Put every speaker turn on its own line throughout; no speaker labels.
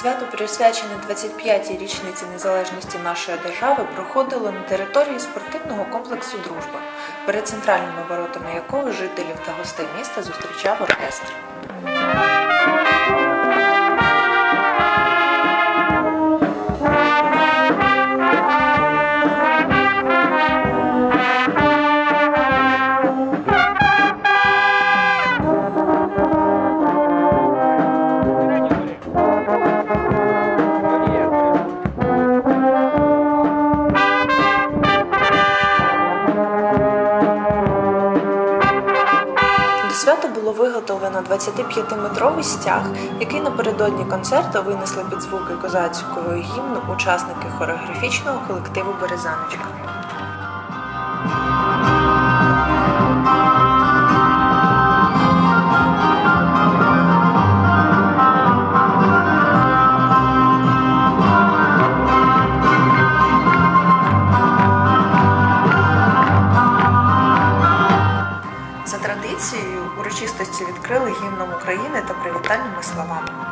Свято, присвячене 25-й річниці незалежності нашої держави, проходило на території спортивного комплексу Дружба, перед центральними воротами якого жителів та гостей міста зустрічав оркестр. 25-метровий стяг, який напередодні концерту винесли під звуки козацького гімну учасники хореографічного колективу Березаночка. України та привітальними словами.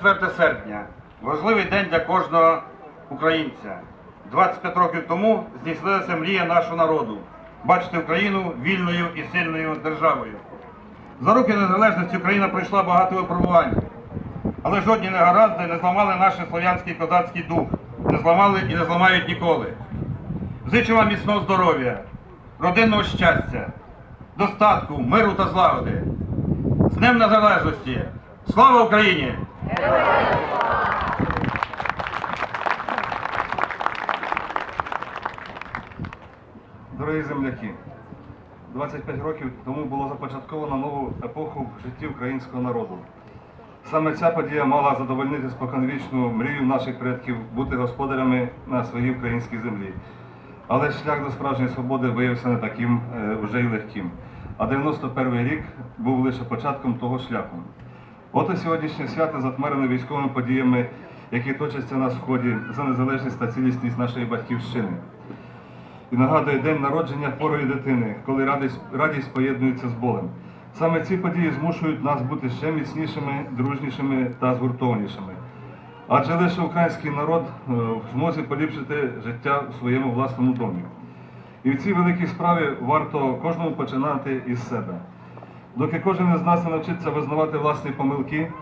24 серпня важливий день для кожного українця. 25 років тому здійснилася мрія нашого народу бачити Україну вільною і сильною державою. За роки незалежності Україна пройшла багато випробувань, але жодні негаразди не зламали наш слов'янський козацький дух, не зламали і не зламають ніколи. Зичу вам міцного здоров'я, родинного щастя, достатку, миру та злагоди. З Днем Незалежності! Слава Україні!
Дорогі земляки, 25 років тому було започатковано нову епоху в житті українського народу. Саме ця подія мала задовольнити споконвічну мрію наших предків бути господарями на своїй українській землі. Але шлях до справжньої свободи виявився не таким е, вже й легким. А 91 рік був лише початком того шляху. От і сьогоднішнє свято затмарене військовими подіями, які точаться на сході за незалежність та цілісність нашої батьківщини і нагадує день народження хворої дитини, коли радість, радість поєднується з болем. Саме ці події змушують нас бути ще міцнішими, дружнішими та згуртованішими. Адже лише український народ е, в змозі поліпшити життя в своєму власному домі. І в цій великій справі варто кожному починати із себе. Доки кожен із нас не навчиться визнавати власні помилки,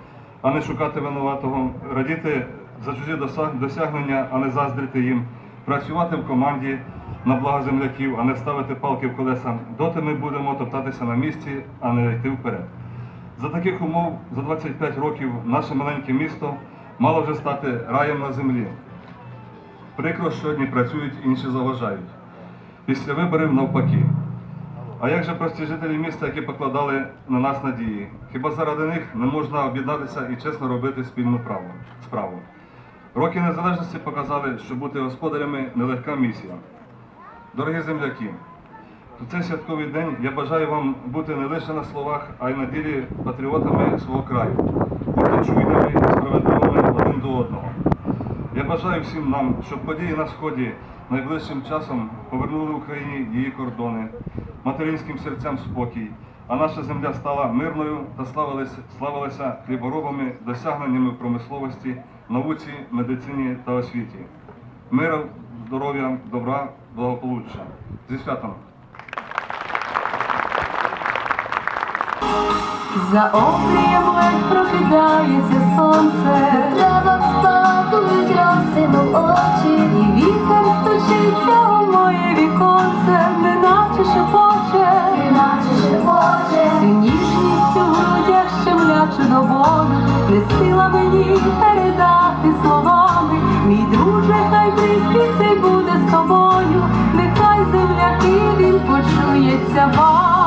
а не шукати винуватого, радіти за чужі досягнення, а не заздрити їм, працювати в команді на благо земляків, а не ставити палки в колеса, доти ми будемо топтатися на місці, а не йти вперед. За таких умов за 25 років наше маленьке місто мало вже стати раєм на землі. Прикро, що одні працюють, інші заважають. Після виборів навпаки. А як же прості жителі міста, які покладали на нас надії? Хіба заради них не можна об'єднатися і чесно робити спільну праву, справу? Роки незалежності показали, що бути господарями нелегка місія. Дорогі земляки, у цей святковий день я бажаю вам бути не лише на словах, а й на ділі патріотами свого краю, бути чуйними і справедливими один до одного. Я бажаю всім нам, щоб події на сході найближчим часом повернули Україні її кордони, материнським серцям спокій, а наша земля стала мирною та славилася, славилася хліборобами, досягненнями промисловості, науці, медицині та освіті. Миру, здоров'я, добра, благополуччя. Зі святом!
За обрієм ледь прокидається сонце,
Треба вспадують роси в очі,
і вітер стучиться у моє віконце, неначе шепоче,
наче шепоче.
Цю ніжність у грудях щемлячу до болю, не сила мені передати словами. Мій друже, хай приспів цей буде з тобою, нехай земляки він почується вами.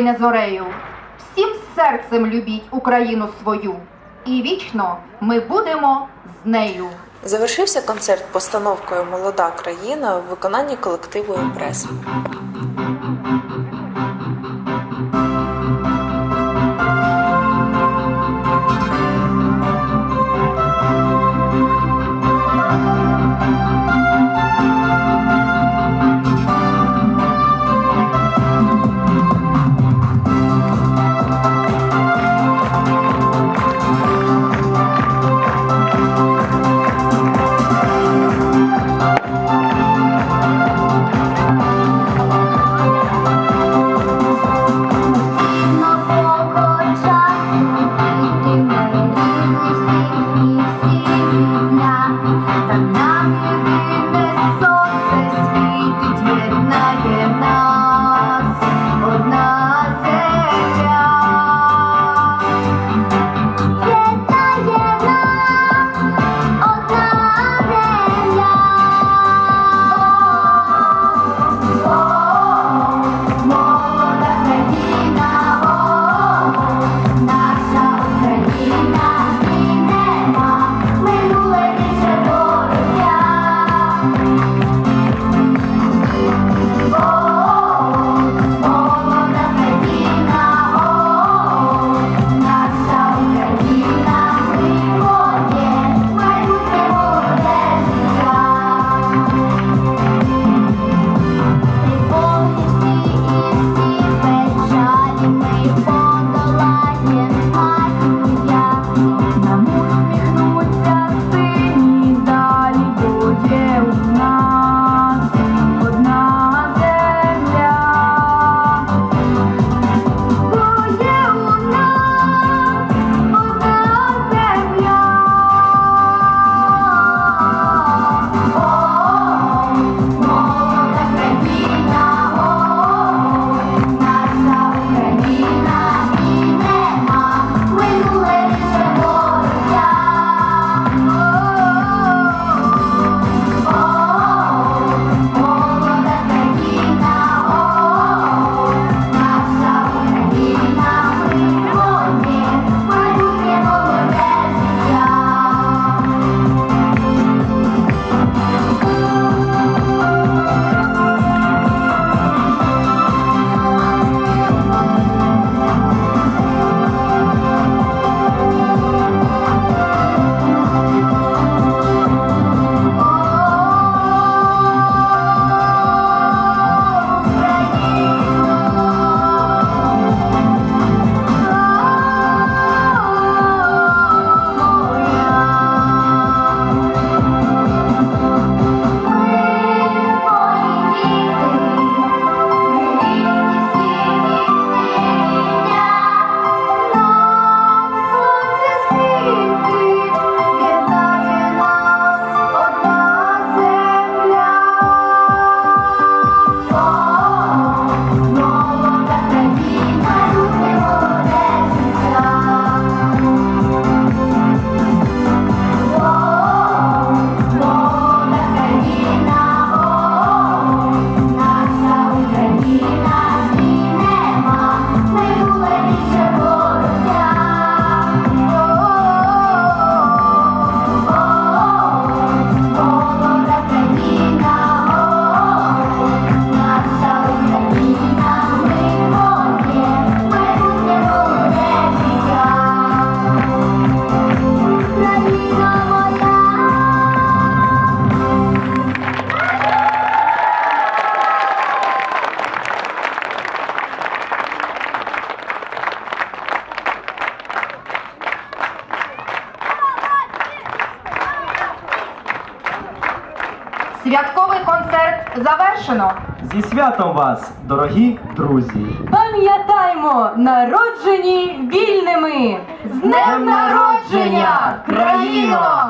Не зорею, всім серцем любіть Україну свою, і вічно ми будемо з нею.
Завершився концерт постановкою Молода країна в виконанні колективу
«Імпрес».
Святковий концерт завершено.
Зі святом вас, дорогі друзі!
Пам'ятаймо, народжені вільними! З
днем народження, країно!